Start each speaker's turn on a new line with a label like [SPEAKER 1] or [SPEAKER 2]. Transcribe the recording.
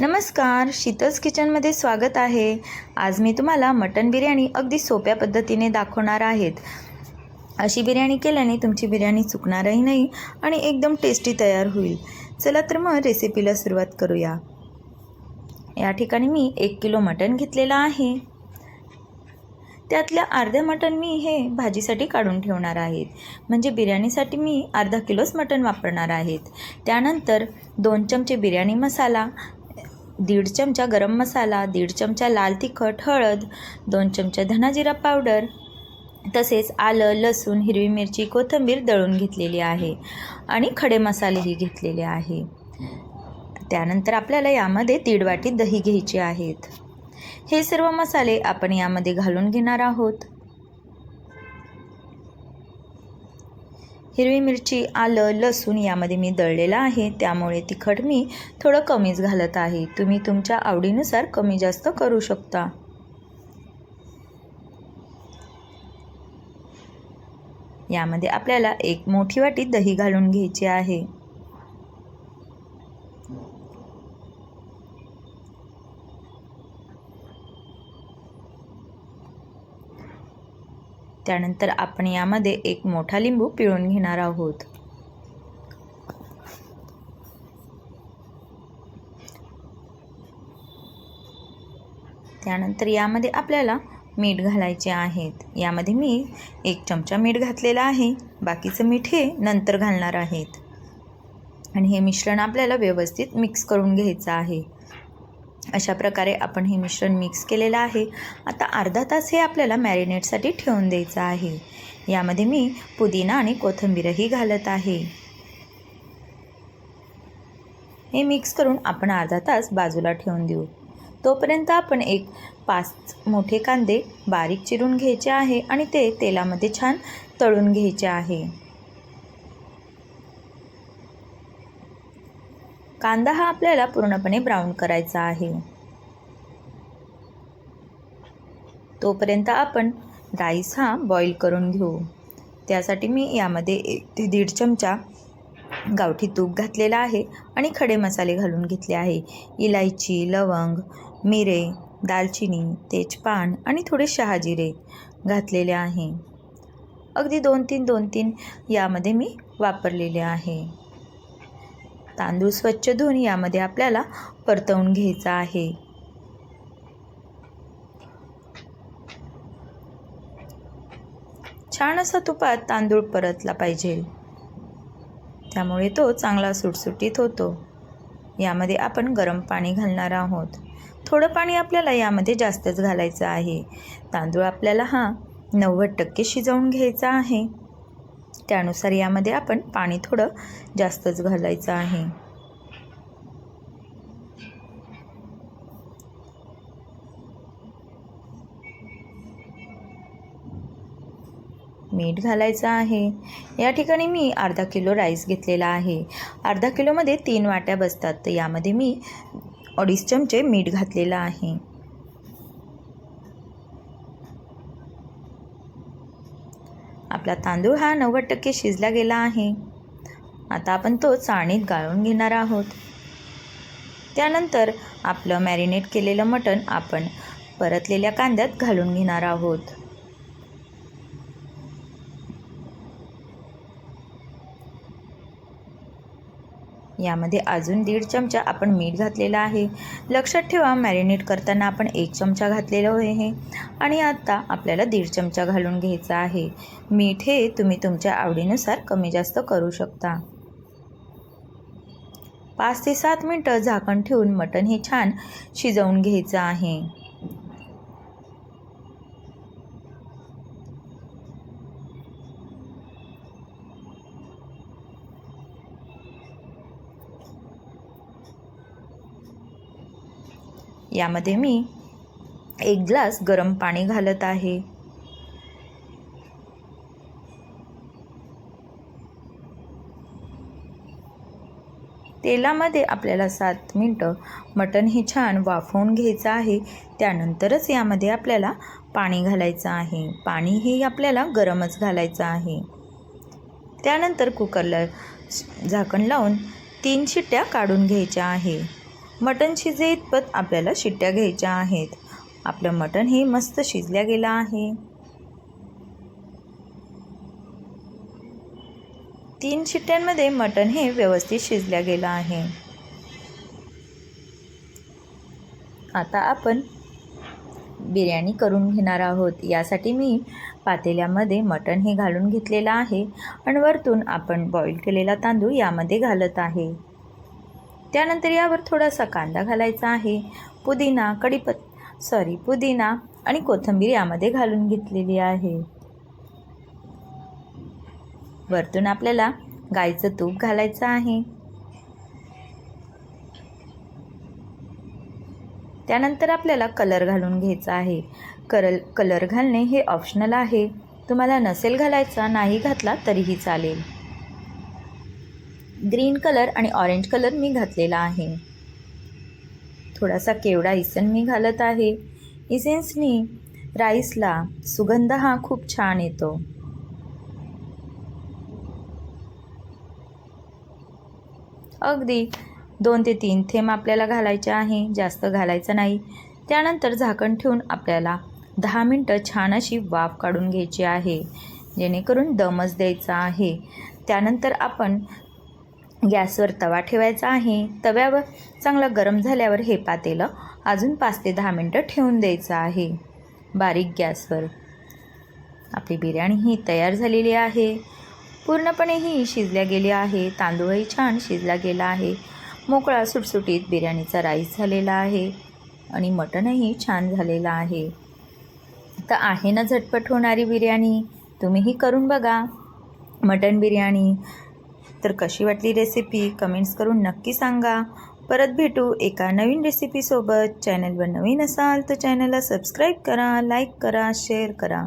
[SPEAKER 1] नमस्कार शीतल्स किचनमध्ये स्वागत आहे. आज मी तुम्हाला मटन बिर्याणी अगदी सोप्या पद्धतीने दाखवणार आहेत. अशी बिर्याणी केल्याने तुमची बिर्याणी चुकणारही नाही आणि एकदम टेस्टी तयार होईल. चला तर मग रेसिपीला सुरुवात करूया. या ठिकाणी मी एक किलो मटण घेतलेलं आहे. त्यातल्या अर्ध्या मटण मी हे भाजीसाठी काढून ठेवणार आहेत म्हणजे बिर्याणीसाठी मी अर्धा किलोच मटण वापरणार आहेत त्यानंतर दोन चमचे बिर्याणी मसाला दीड चमचा गरम मसाला दीड चमचा लाल तिखट हळद दोन चमचा धनाजिरा पावडर तसेच आलं लसूण हिरवी मिरची कोथिंबीर दळून घेतलेली आहे आणि खडे मसालेही घेतलेले आहे. त्यानंतर आपल्याला यामध्ये दीड वाटी दही घ्यायची आहेत. हे सर्व मसाले आपण यामध्ये घालून घेणार आहोत. हिरवी मिरची आलं लसूण यामध्ये मी दळलेलं आहे. त्यामुळे तिखट मी थोडं कमीच घालत आहे. तुम्ही तुमच्या आवडीनुसार कमी जास्त करू शकता. यामध्ये आपल्याला एक मोठी वाटी दही घालून घ्यायची आहे. त्यानंतर आपण यामध्ये एक मोठा लिंबू पिळून घेणार आहोत. त्यानंतर यामध्ये आपल्याला मीठ घालायचे आहेत. यामध्ये मी एक चमचा मीठ घातलेला आहे. बाकीचं मीठ हे नंतर घालणार आहेत. आणि हे मिश्रण आपल्याला व्यवस्थित मिक्स करून घ्यायचं आहे. अशा प्रकारे आपण हे मिश्रण मिक्स केलेलं आहे. आता अर्धा तास हे आपल्याला मॅरिनेटसाठी ठेवून द्यायचं आहे. यामध्ये मी पुदिना आणि कोथिंबीरही घालत आहे. हे मिक्स करून आपण अर्धा तास बाजूला ठेवून देऊ. तोपर्यंत आपण एक पाच मोठे कांदे बारीक चिरून घ्यायचे आहे आणि ते तेलामध्ये छान तळून घ्यायचे आहे. कांदा हा आपल्याला पूर्णपणे ब्राऊन करायचा आहे. तोपर्यंत आपण राईस हा बॉईल करून घेऊ. त्यासाठी मी यामध्ये एक ते दीड चमचा गावठी तूप घातलेला आहे आणि खडे मसाले घालून घेतले आहे. इलायची लवंग मिरे दालचिनी तेजपान आणि थोडे शहाजिरे घातलेले आहे. अगदी दोन तीन दोन तीन यामध्ये मी वापरलेले आहे. तांदूळ स्वच्छ धुवून यामध्ये आपल्याला परतवून घ्यायचा आहे. छान असा तुपात तांदूळ परतला पाहिजे. त्यामुळे तो चांगला सुटसुटीत होतो. यामध्ये आपण गरम पाणी घालणार आहोत. थोडं पाणी आपल्याला यामध्ये जास्तच घालायचं आहे. तांदूळ आपल्याला हा नव्वद टक्के शिजवून घ्यायचा आहे. त्यानुसार यामध्ये आपण पाणी थोडं जास्तच घालायचं आहे. मीठ घालायचं आहे. या ठिकाणी मी अर्धा किलो राईस घेतलेला आहे. अर्धा किलोमध्ये तीन वाट्या बसतात. तर यामध्ये मी अडीच चमचे मीठ घातलेलं आहे. आपला तांदूळ हा नव्वद टक्के शिजला गेला आहे. आता आपण तो चाळणीत गाळून घेणार आहोत. त्यानंतर आपलं मॅरिनेट केलेलं मटण आपण परतलेल्या कांद्यात घालून घेणार आहोत. यामध्ये अजून दीड चमचा आपण मीठ घातलेलं आहे. लक्षात ठेवा मॅरिनेट करताना आपण एक चमचा घातलेलं आहे आणि आता आपल्याला दीड चमचा घालून घ्यायचा आहे. मीठ हे तुम्ही तुमच्या आवडीनुसार कमी जास्त करू शकता. पाच ते सात मिनटं झाकण ठेवून मटण हे छान शिजवून घ्यायचं आहे. यामध्ये मी एक ग्लास गरम पाणी घालत आहे. तेलामध्ये आपल्याला सात मिनटं मटण हे छान वाफवून घ्यायचं आहे. त्यानंतरच यामध्ये आपल्याला पाणी घालायचं आहे. पाणी हे आपल्याला गरमच घालायचं आहे. त्यानंतर कुकरला झाकण लावून तीन शिट्ट्या काढून घ्यायच्या आहे. मटण शिजे इतपत आपल्याला शिट्ट्या घ्यायच्या आहेत. आपलं मटण हे मस्त शिजल्या गेलं आहे. तीन शिट्ट्यांमध्ये मटण हे व्यवस्थित शिजल्या गेलं आहे. आता आपण बिर्याणी करून घेणार आहोत. यासाठी मी पातेल्यामध्ये मटण हे घालून घेतलेलं आहे. आणि वरतून आपण बॉईल केलेला तांदूळ यामध्ये घालत आहे. त्यानंतर यावर थोडासा कांदा घालायचा आहे. पुदिना कडीपत सॉरी पुदिना आणि कोथिंबीर यामध्ये घालून घेतलेली आहे. वरतून आपल्याला गाईचं तूप घालायचं आहे. त्यानंतर आपल्याला कलर घालून घ्यायचा आहे. करल कलर घालणे हे ऑप्शनल आहे. तुम्हाला नसेल घालायचा नाही घातला तरीही चालेल. ग्रीन कलर आणि ऑरेंज कलर मी घातलेला आहे. थोडासा केवडा इसन मी घालत आहे. इसेन्सनी राईसला सुगंध हा खूप छान येतो. अगदी दोन ते तीन थेंब आपल्याला घालायचे आहे. जास्त घालायचं नाही. त्यानंतर झाकण ठेवून आपल्याला दहा मिनटं छान अशी वाफ काढून घ्यायची आहे. जेणेकरून दमच द्यायचा आहे. त्यानंतर आपण गॅसवर तवा ठेवायचा आहे. तव्यावर चांगलं गरम झाल्यावर हे पातेलं अजून पाच ते दहा मिनटं ठेवून द्यायचं आहे. बारीक गॅसवर. आपली बिर्याणी ही तयार झालेली आहे. पूर्णपणे ही शिजल्या गेली आहे. तांदूळही छान शिजला गेला आहे. मोकळा सुटसुटीत बिर्याणीचा राईस झालेला आहे आणि मटणही छान झालेलं आहे. तर आहे ना झटपट होणारी बिर्याणी. तुम्हीही करून बघा. मटण बिर्याणी. तर कशी वाटली रेसिपी कमेंट्स करून नक्की सांगा. परत भेटू एका नवीन रेसिपीसोबत चॅनलवर नवीन असाल तर चॅनलला सबस्क्राईब करा लाईक करा शेअर करा.